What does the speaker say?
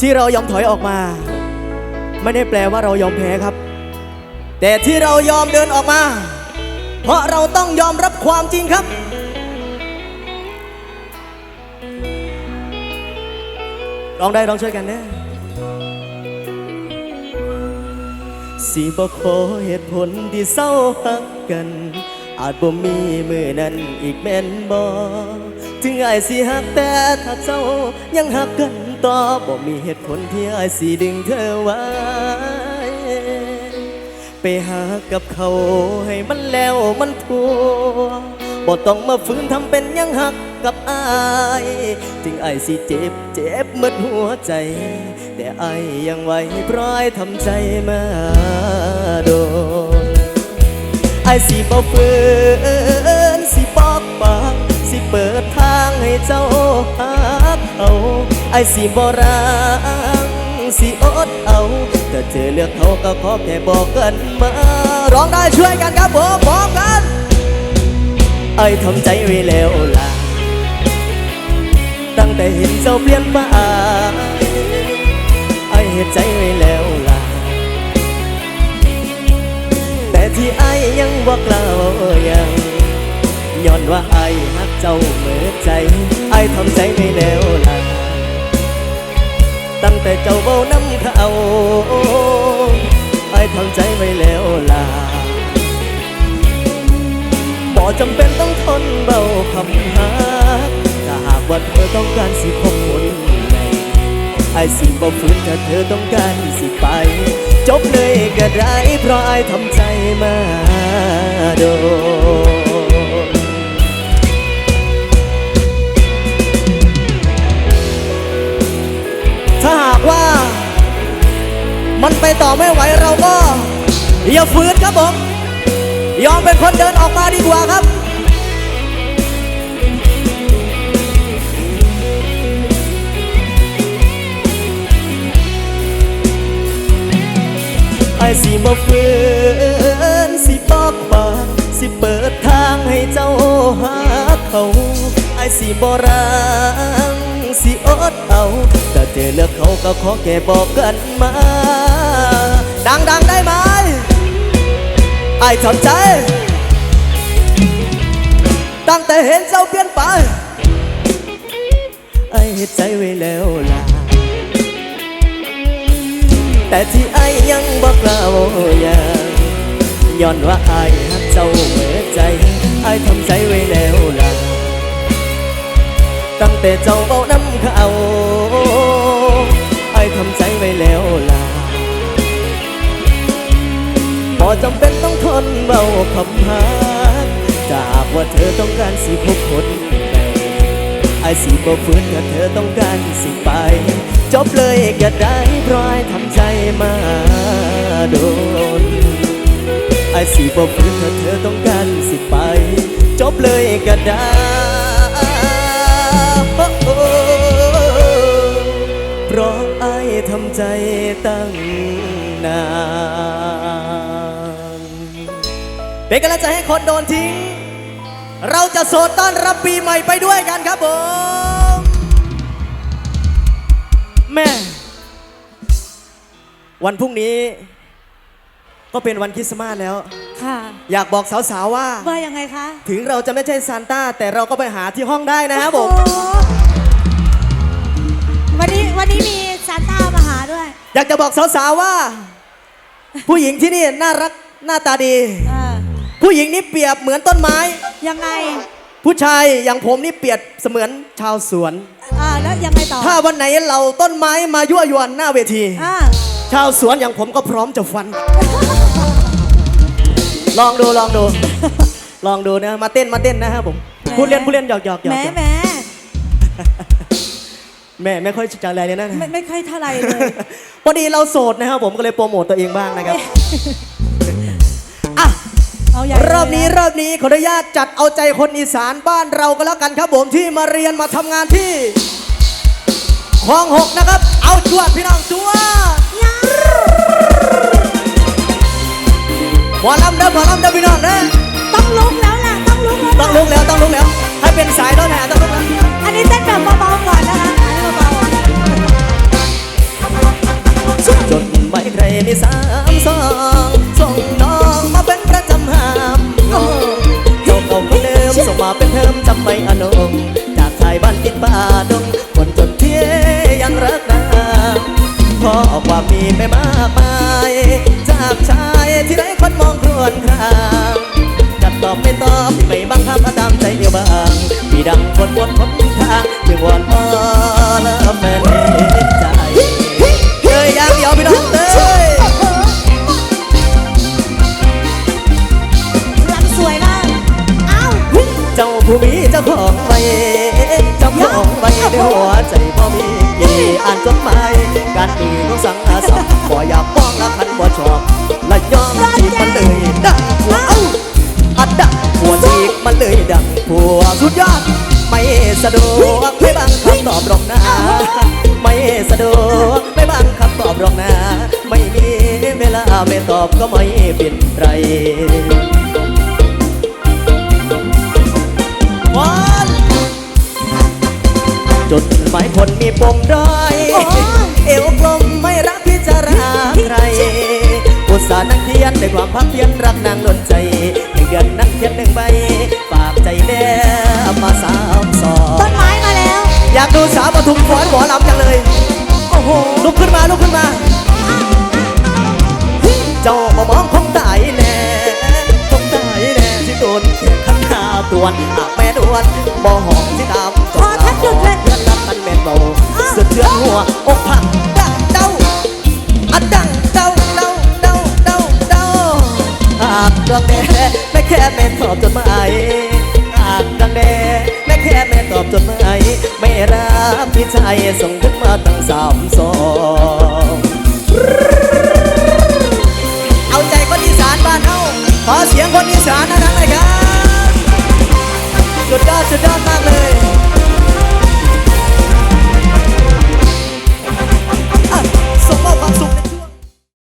ที่เรายอมถอยออกมา ไม่ได้แปลว่าเรายอมแพ้ครับ แต่ที่เรายอมเดินออกมา เพราะเราต้องยอมรับความจริงครับร้องได้ร้องช่วยกันนะสีบ่ขอเหตุผลที่เศร้าหักกัน อาจบ่มีมือนั้นอีกแม่นบ่ถึงไอ้ายสิหักแต่ถ้าเจ้ายังหักกัน ต่อบ่มีเหตุผลที่ไอ้ายสิดึงเธอไว้ ไปหากับเขาให้มันแล้วมันทัวบ่ต้องมาฝืนทำเป็นยังหักกับอายถึงไอายสิเจ็บเจ็บหมดหัวใจ แต่ไอายยังไหวเพราะอายทำใจมาโดนไอายสิบ่ฝืนายสิบ่รังสิอดเอาถ้าเธอเลือกเขาก็ขอแค่บอกกันมา ร้องได้ช่วยกันครับผมบอกกันไอ้ทำใจไว้แล้วล่ะ ตั้งแต่เห็นเจ้าเปลี่ยนไปไอ้เหตุใจไว้แล้วล่ะ แต่ที่ไอ้ยังบอกเล่ายังย้อนว่าไอ้ฮักเจ้าเหมือใจ ไอ้ทำใจไว้แล้วล่ะ ตั้งแต่เจ้าเบาน้ำเขาไอ้ทำใจไว้แล้วล่ะบ่จำเป็นต้องทนเบาคำหาถ้าหากว่าเธอต้องการสิคบคนใหม่ไอ้สิบ่ฝืนถ้าเธอต้องการสิไป จบเลยก็ได้เพราะไอ้ทำใจมาโดน มันไปต่อไม่ไหวเราก็ อย่าฝืนครับผม ยอมเป็นคนเดินออกมาดีกว่าครับไอ้สิบ่ฝืนสิบอกบางสิเปิดทางให้เจ้าหาเขาไอ้สิบ่รังสิอดเอาถ้าเจอเลือกเขาก็ขอแค่บอกกันมา ดังๆได้ไหมไอ้ทำใจ ตั้งแต่เห็นเจ้าเปลี่ยนไปไอ้เห็ดใจไว้แล้วล่ะ แต่ที่ไอ้ยังบอกเล่าอย่างย้อนว่าไอ้ฮักเจ้าเหมือใจไอ้ทำใจไว้แล้วล่ะ ตั้งแต่เจ้าเบาน้ำเขาไอ้ทำใจไว้แล้ว จำเป็นต้องทนเบาคำหาจากว่าเธอต้องการสิพบคนใดไอ้สิบ่ฟื้นถ้าเธอต้องการสิไป จบเลยก็ได้เพราะไอ้ทำใจมาโดนไอ้สิบ่ฟื้นถ้าเธอต้องการสิไป จบเลยก็ได้ เป็นกำลังใจให้คนโดนทิ้ง เราจะโสดต้อนรับปีใหม่ไปด้วยกันครับผม แม่ วันพรุ่งนี้ ก็เป็นวันคริสต์มาสแล้ว ค่ะ อยากบอกสาวๆว่า ว่ายังไงคะถึงเราจะไม่ใช่ซานต้า แต่เราก็ไปหาที่ห้องได้นะครับผม โอ้โหวันนี้วันนี้มีซานต้ามาหาด้วยอยากจะบอกสาวๆว่า ผู้หญิงที่นี่น่ารักหน้าตาดีเออ ผู้หญิงนี่เปรียบเหมือนต้นไม้ ยังไง ผู้ชายอย่างผมนี่เปรียบเสมือนชาวสวน อ่า แล้วยังไงต่อถ้าวันไหนเราต้นไม้มายั่วยวนหน้าเวที อ่าชาวสวนอย่างผมก็พร้อมจะฟัน ลองดูลองดู ลองดูนะมาเต้นมาเต้นนะครับผมผู้เล่นผู้เล่นหยอกหยอกหยอกแหม่หยอกแหม่แม่ไม่ค่อยจะอะไรเลยนะ ไม่ไม่ค่อยเท่าไหร่เลย พอดีเราโสดนะครับผมก็เลยโปรโมตตัวเองบ้างนะครับอะาใหญ่รอบนี้รอบนี้ขออนุญาตจัดเอาใจคนอีสานบ้านเราก็แล้วกันครับผมที่มาเรียนมาทำงานที่คลองหกนะครับ เอาจวดพี่น้องจวดหมอลำเด้อหมอลำเด้อพี่น้องเด้อต้องลุกแล้วล่ะต้องลุกแล้วต้องลุกแล้วต้องลุกแล้วให้เป็นสายด้องไหนต้องลุกแล้วอันนี้เต้นแบบเบาๆก่อนนะคะสุดจนไม่ใครมีสามสอง ไม่อนงจากชายบ้านติดป่าด อ่านจดหมายการอื่นต้องสั่งอาสับบ่อยากป้องละคันบ่ชอบและยอมจีบมันเลยดังหัวเอ้าอัดดังหัวจีบมันเลยดังหัวสุดยอดไม่สะดวกไม่บังคับตอบหรอกนะไม่สะดวกไม่บังคับตอบหรอกนะ ไม่มีเวลาไม่ตอบก็ไม่เป็นไร จดหมายคนมีปมด้อยโอ้ยเอวกลมไม่รักพิจารณาใครอุตส่าห์นั่งเขียนด้วยความพักเพียรรักนางดนใจหนึ่งเดือนนั่งเขียนหนึ่งใบฝากใจแด่มาสามสอต้งนไม้มาแล้ว อยากดูสาวปทุมฟ้อนหมอลำจังเลยโอ้โหลุกขึ้นมาลุกขึ้นมาเจ้ามามองคงตายแน่คงตายแน่ที่โดนขันขาตวนหากแม่ดวนบ่หอมที่ตา สุดเทือนหัวอกพังดังเด้าอัดดังเด้าเด้าเด้าเด้าเด้าหากดังแด่แม่แค่แม่ตอบจดหมายหากดังแด่แม่แค่แม่ตอบจดหมายไม่รับพี่ชายส่งถึงมาตั้งสามสองเอาใจคนอีสานบ้านเฮาขอเสียงคนอีสานนะทั้งเลยครับสุดยอดสุดยอดมากเลย